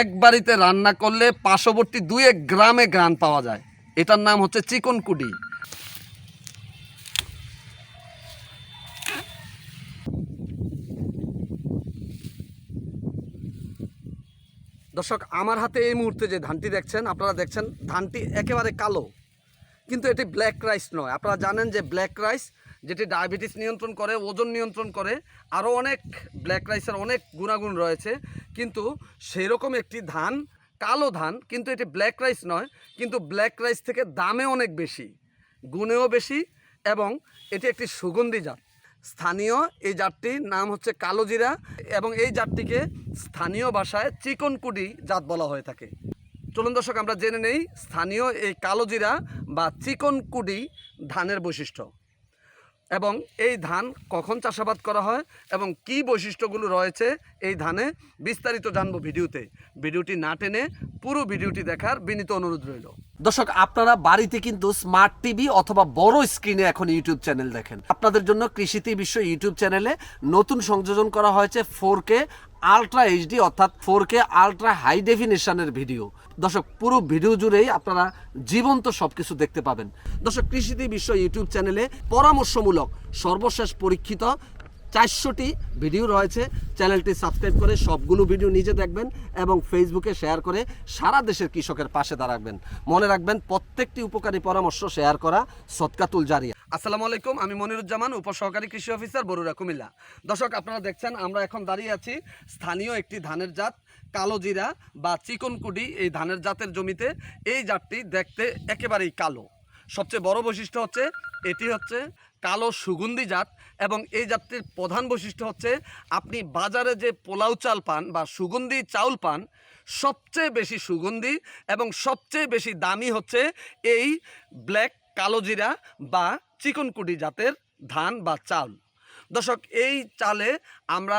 এক বাড়িতে রান্না করলে পার্শ্ববর্তী দুই এক গ্রামে গ্রান পাওয়া যায়। এটার নাম হচ্ছে চিকন কুডি দর্শক, আমার হাতে এই মুহূর্তে যে ধানটি দেখছেন, আপনারা দেখছেন ধানটি একেবারে কালো। কিন্তু এটি ব্ল্যাক রাইস নয়। আপনারা জানেন যে ব্ল্যাক রাইস যেটি ডায়াবেটিস নিয়ন্ত্রণ করে, ওজন নিয়ন্ত্রণ করে, আরও অনেক ব্ল্যাক রাইসের অনেক গুণাগুণ রয়েছে। কিন্তু সেই রকম একটি ধান, কালো ধান, কিন্তু এটি ব্ল্যাক রাইস নয়, কিন্তু ব্ল্যাক রাইস থেকে দামে অনেক বেশি, গুণেও বেশি এবং এটি একটি সুগন্ধি জাত। স্থানীয় এই জাতটির নাম হচ্ছে কালোজিরা এবং এই জাতটিকে স্থানীয় ভাষায় চিকনকুডি জাত বলা হয়ে থাকে। চলুন দর্শক, আমরা জেনে নেই স্থানীয় এই কালোজিরা বা চিকনকুডি ধানের বৈশিষ্ট্য। এবং এই ধান কখন চাষাবাদ করা হয় এবং কি বৈশিষ্ট্যগুলো রয়েছে এই ধানে বিস্তারিত জানব ভিডিওতে। ভিডিওটি না টেনে পুরো ভিডিওটি দেখার বিনীত অনুরোধ রইল। দর্শক, আপনারা বাড়িতে কিন্তু স্মার্ট টিভি অথবা বড় স্ক্রিনে এখন ইউটিউব চ্যানেল দেখেন। আপনাদের জন্য কৃষিতে বিশ্ব ইউটিউব চ্যানেলে নতুন সংযোজন করা হয়েছে ফোর কে আলট্রা এইচডি অর্থাৎ ফোর কে আলট্রা হাই ডেফিনেশনের ভিডিও দর্শক, পুরো ভিডিও জুড়েই আপনারা জীবন্ত সব কিছু দেখতে পাবেন। দর্শক কৃষিতে বিশ্ব ইউটিউব চ্যানেলে পরামর্শমূলক, সর্বশেষ পরীক্ষিত চারশোটি ভিডিও রয়েছে। চ্যানেলটি সাবস্ক্রাইব করে সবগুলো ভিডিও নিজে দেখবেন এবং ফেসবুকে শেয়ার করে সারা দেশের কৃষকের পাশে দাঁড়াবেন। মনে রাখবেন, প্রত্যেকটি উপকারী পরামর্শ শেয়ার করা সৎকাতুল জারিয়া। আসসালামু আলাইকুম, আমি মনিরুজ্জামান, উপসহকারী কৃষি অফিসার বরুড়া, কুমিল্লা। দর্শক, আপনারা দেখছেন, আমরা এখন দাঁড়িয়ে আছি স্থানীয় একটি ধানের জাত, কালো জিরা বা চিকনকুডি এই ধানের জাতের জমিতে এই জাতটি দেখতে একেবারেই কালো। সবচেয়ে বড় বৈশিষ্ট্য হচ্ছে, এটি হচ্ছে কালো সুগন্ধি জাত এবং এই জাতটির প্রধান বৈশিষ্ট্য হচ্ছে, আপনি বাজারে যে পোলাও চাল পান বা সুগন্ধি চাউল পান, সবচেয়ে বেশি সুগন্ধি এবং সবচেয়ে বেশি দামি হচ্ছে এই ব্ল্যাক কালো জিরা বা চিকনকুডি জাতের ধান বা চাল। দর্শক, এই চালে আমরা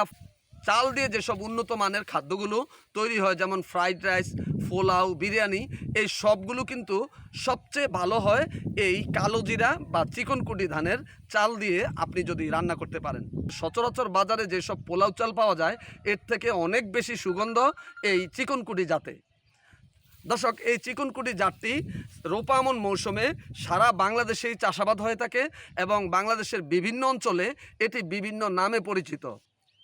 চাল দিয়ে যেসব উন্নত মানের খাদ্যগুলো তৈরি হয়, যেমন ফ্রাইড রাইস, পোলাও, বিরিয়ানি, এই সবগুলো কিন্তু সবচেয়ে ভালো হয় এই কালো জিরা বা চিকনকুটি ধানের চাল দিয়ে আপনি যদি রান্না করতে পারেন। সচরাচর বাজারে যেসব পোলাও চাল পাওয়া যায়, এর থেকে অনেক বেশি সুগন্ধ এই চিকনকুটি জাতে। দর্শক, এই চিকনকুটি জাতটি রোপামন মৌসুমে সারা বাংলাদেশেই চাষাবাদ হয়ে থাকে এবং বাংলাদেশের বিভিন্ন অঞ্চলে এটি বিভিন্ন নামে পরিচিত।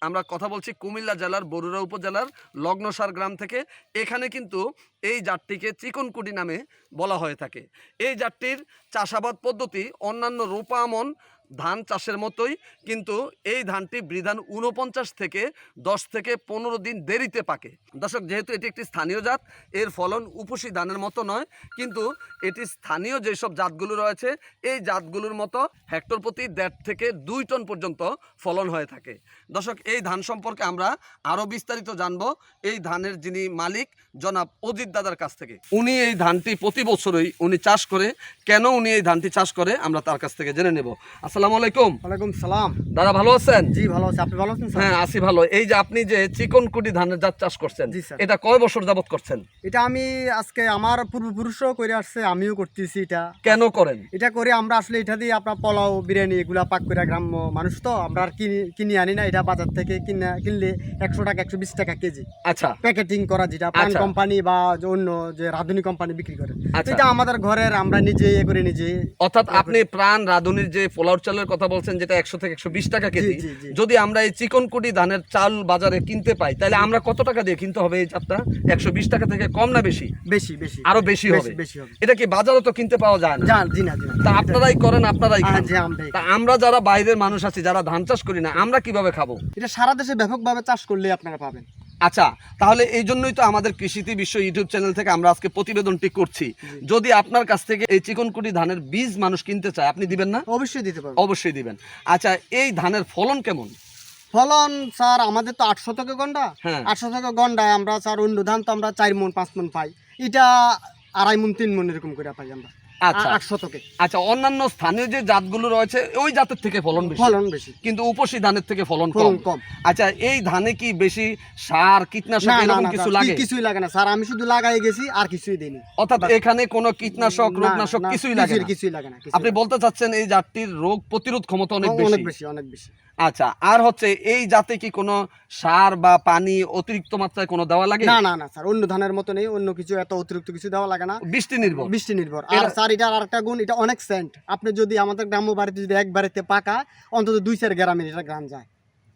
আমরা কথা বলছি কুমিল্লা জেলার, বরুড়া উপজেলার, লগ্নসার গ্রাম থেকে। এখানে কিন্তু এই জাতটিকে চিকনকুটি নামে বলা হয়ে থাকে। এই জাতটির চাষাবাদ পদ্ধতি অন্যান্য রোপামন ধান চাষের মতোই, কিন্তু এই ধানটি বৃধান উনপঞ্চাশ থেকে দশ থেকে পনেরো দিন দেরিতে পাকে। দর্শক, যেহেতু এটি একটি স্থানীয় জাত, এর ফলন উপসী ধানের মতো নয়, কিন্তু এটি স্থানীয় যেসব জাতগুলো রয়েছে, এই জাতগুলোর মতো হেক্টর প্রতি দেড় থেকে দুই টন পর্যন্ত ফলন হয়ে থাকে। দর্শক, এই ধান সম্পর্কে আমরা আরও বিস্তারিত জানব। এই ধানের যিনি মালিক, জনাব অজিত দাদার কাছ থেকে। উনি এই ধানটি প্রতি বছরই উনি চাষ করে, কেন উনি এই ধানটি চাষ করে, আমরা তার কাছ থেকে জেনে নেব। আসসালামু আলাইকুম। ওয়ালাইকুম সালাম। দাদা ভালো আছেন? জি ভালো আছে। আপনি ভালো আছেন হ্যাঁ আছি ভালো। এই যে আপনি যে চিকনকুটি ধানের জাত চাষ করছেন। এটা কয় বছর যাবত করছেন? এটা আমি আজকে আমার পূর্বপুরুষও করে আসছে আমিও করতেছি এটা। কেন করেন? এটা করে আমরা আসলে এটা দিয়ে আপনার পোলাও বিরিয়ানি এগুলা পাক করে গ্রাম্য মানুষ তো আমরা আর কিনি কিনে আনি না। এটা বাজার থেকে কিনে কিনলে একশো টাকা একশো বিশ টাকা কেজি। আচ্ছা। প্যাকেটিং করা যেটা পান আচ্ছা। কোম্পানি বা অন্য যে রাধুনি কোম্পানি বিক্রি করে। আচ্ছা। এটা আমাদের ঘরের আমরা নিজে করে নিজে অর্থাৎ আপনি প্রাণ রাঁধুনির যে পোলাও চালের কথা বলছেন যেটা একশো থেকে একশো বিশ টাকা কেজি। যদি আমরা এই চিকনকুটি ধানের চাল বাজারে কিনতে পাই তাহলে আমরা কত টাকা দিয়ে কিনতে হবে এই চালটা একশো বিশ টাকা থেকে কম না বেশি? বেশি বেশি। আরও বেশি হবে। এটা কি বাজারে তো কিনতে পাওয়া যায় না? তা আপনারাই করেন আপনারাই হ্যাঁ, খান তা আমরা যারা বাইরের মানুষ আছি যারা ধান চাষ করি না আমরা কীভাবে খাব? এটা সারা দেশে ব্যাপকভাবে চাষ করলে আপনারা পাবেন। আচ্ছা তাহলে এই জন্যই তো আমাদের কৃষিতে বিশ্ব ইউটিউব চ্যানেল থেকে আমরা আজকে প্রতিবেদনটি করছি। যদি আপনার কাছ থেকে এই চিকনকুটি ধানের বীজ মানুষ কিনতে চায় আপনি দিবেন না? অবশ্যই দিতে পারবেন অবশ্যই দিবেন। আচ্ছা এই ধানের ফলন কেমন? ফলন স্যার আমাদের তো আটশো থেকে গন্ডা। হ্যাঁ। আটশো থেকে গন্ডায় আমরা স্যার অন্য ধান তো আমরা চার মন পাঁচ মন পাই। এটা আড়াই মন তিন মন এরকম করে পাই আমরা। আচ্ছা। আচ্ছা অন্যান্য স্থানীয় যে জাতগুলো রয়েছে ওই জাতের থেকে ফলন বেশি। ফলন বেশি। কিন্তু উপসী ধানের থেকে ফলন কম। কম। আচ্ছা এই ধানে কি বেশি সার কীটনাশক এরকম কিছু লাগে? কিছুই লাগে না। স্যার আমি শুধু লাগাই গেছি আর কিছুই দিইনি। অর্থাৎ এখানে কোনো কীটনাশক রোগনাশক কিছুই লাগে না? কিছুই লাগে না আপনি বলতে চাচ্ছেন এই জাতটির রোগ প্রতিরোধ ক্ষমতা। অনেক অনেক বেশি? বেশি অনেক বেশি। আচ্ছা আর হচ্ছে এই জাতে কি কোনো সার বা পানি অতিরিক্ত মাত্রায় কোনো দেওয়া লাগে? না না না স্যার অন্য ধানের মতো নেই অন্য কিছু এত অতিরিক্ত কিছু দেওয়া লাগে না। বৃষ্টি নির্ভর। বৃষ্টি নির্ভর। আর স্যার এটার আরেকটা গুণ এটা অনেক সেন্ট। আপনি যদি আমাদের গ্রাম্য বাড়িতে যদি এক বাড়িতে পাকা অন্তত দুই চার গ্রামের এটা গ্রাম যায়।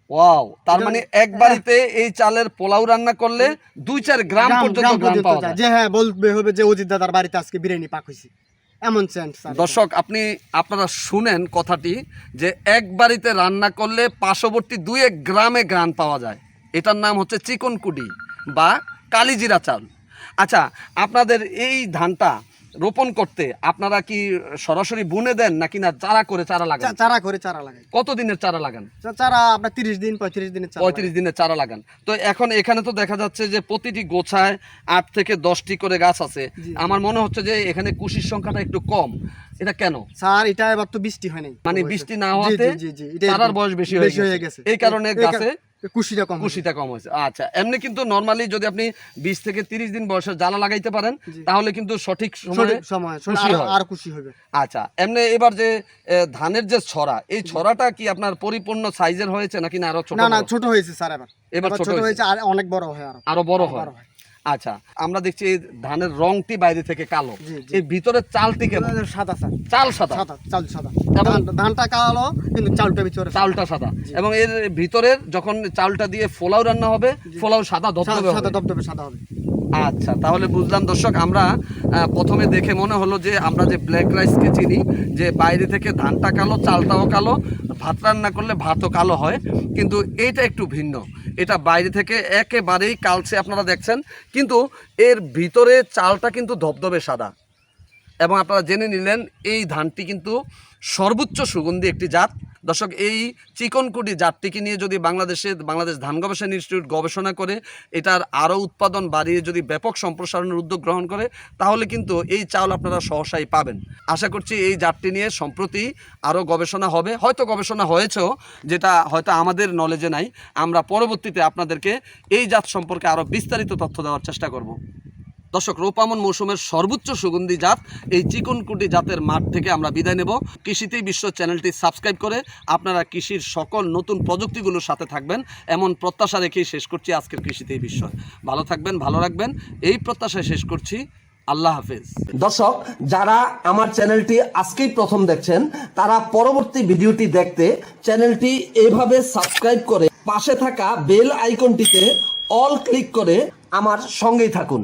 ওয়াও তার মানে এক বাড়িতে এই চালের পোলাও রান্না করলে দুই চার গ্রাম গ্রাম পর্যন্ত গ্রাম গ্রাম পাওয়া যায়। যে হ্যাঁ বলবে হবে যে অজিত দাদার বাড়িতে আজকে বিরিয়ানি পাক হয়েছে এমন সেন্ট দর্শক আপনি আপনারা শুনেন কথাটি যে এক বাড়িতে রান্না করলে পার্শ্ববর্তী দুই এক গ্রামে গ্রান পাওয়া যায়। এটার নাম হচ্ছে চিকনকুডি বা কালিজিরা চাল। আচ্ছা আপনাদের এই ধানটা রোপণ করতে আপনারা কি সরাসরি বুনে দেন নাকি না চারা করে চারা লাগান? চারা করে চারা লাগাই। কত দিনের চারা লাগান? চারা আপনার তিরিশ দিন পঁয়ত্রিশ দিনের চারা পঁয়ত্রিশ দিনের চারা লাগান। তো এখন এখানে তো দেখা যাচ্ছে যে প্রতিটি গোছায় আট থেকে দশটি করে গাছ আছে। আমার মনে হচ্ছে যে এখানে কুশির সংখ্যাটা একটু কম। এটা কেন? স্যার এটা এবার তো বৃষ্টি হয় নাই। মানে। বৃষ্টি না হওয়াতে চারার বয়স বেশি হয়ে গেছে। এই কারণে গাছে কারণে কুশিটা কম কুশিটা কম হয়েছে। আচ্ছা এমনি কিন্তু নর্মালি যদি আপনি বিশ থেকে তিরিশ দিন বয়সে জ্বালা লাগাইতে পারেন তাহলে কিন্তু সঠিক সময়ে সময় আর- কুশি হবে। আচ্ছা এমনি এবার যে ধানের যে ছড়া এই ছড়াটা কি আপনার পরিপূর্ণ সাইজের হয়েছে নাকি না আরও ছোট না না ছোট হয়েছে স্যার এবার। এবার ছোট হয়েছে। আর অনেক বড় হয় আরও। বড় হয়। আচ্ছা আমরা দেখছি এই ধানের রংটি বাইরে থেকে কালো। এই ভিতরে চালটি কেমন? সাদা স্যার। চাল সাদা? সাদা চাল সাদা। ধান- ধানটা কালো কিন্তু চালটা ভিতরে সাদা। চালটা সাদা। এবং এর ভিতরের যখন চালটা দিয়ে ফোলাও রান্না হবে ফোলাও সাদা ধবধবে সাদা দবদবে সাদা হবে। আচ্ছা তাহলে বুঝলাম দর্শক আমরা প্রথমে দেখে মনে হলো যে আমরা যে ব্ল্যাক রাইসকে চিনি যে বাইরে থেকে ধানটা কালো চালটাও কালো ভাত রান্না করলে ভাতও কালো হয় কিন্তু এইটা একটু ভিন্ন। এটা বাইরে থেকে একেবারেই কালচে আপনারা দেখছেন। কিন্তু এর ভিতরে চালটা কিন্তু ধবধবে সাদা। এবং আপনারা জেনে নিলেন, এই ধানটি কিন্তু সর্বোচ্চ সুগন্ধি একটি জাত। দর্শক, এই চিকনকুটি জাতটিকে নিয়ে যদি বাংলাদেশে, বাংলাদেশ ধান গবেষণা ইনস্টিটিউট গবেষণা করে, এটার আরও উৎপাদন বাড়িয়ে যদি ব্যাপক সম্প্রসারণের উদ্যোগ গ্রহণ করে, তাহলে কিন্তু এই চাউল আপনারা সহসাই পাবেন। আশা করছি এই জাতটি নিয়ে সম্প্রতি আরও গবেষণা হবে। হয়তো গবেষণা হয়েছেও, যেটা হয়তো আমাদের নলেজে নাই। আমরা পরবর্তীতে আপনাদেরকে এই জাত সম্পর্কে আরও বিস্তারিত তথ্য দেওয়ার চেষ্টা করব। দর্শক, রোপামন মৌসুমের সর্বোচ্চ সুগন্ধি জাত, এই চিকনকুটি জাতের মাঠ থেকে আমরা বিদায় নেব। কৃষিতেই বিশ্ব চ্যানেলটি সাবস্ক্রাইব করে আপনারা কৃষির সকল নতুন প্রযুক্তিগুলোর সাথে থাকবেন। এমন প্রত্যাশা রেখেই শেষ করছি আজকের কৃষিতেই বিশ্ব ভালো থাকবেন, ভালো রাখবেন। এই প্রত্যাশায় শেষ করছি। আল্লাহ হাফেজ। দর্শক, যারা আমার চ্যানেলটি আজকেই প্রথম দেখছেন, তারা পরবর্তী ভিডিওটি দেখতে চ্যানেলটি এভাবে সাবস্ক্রাইব করে পাশে থাকা বেল আইকনটিতে অল ক্লিক করে আমার সঙ্গেই থাকুন।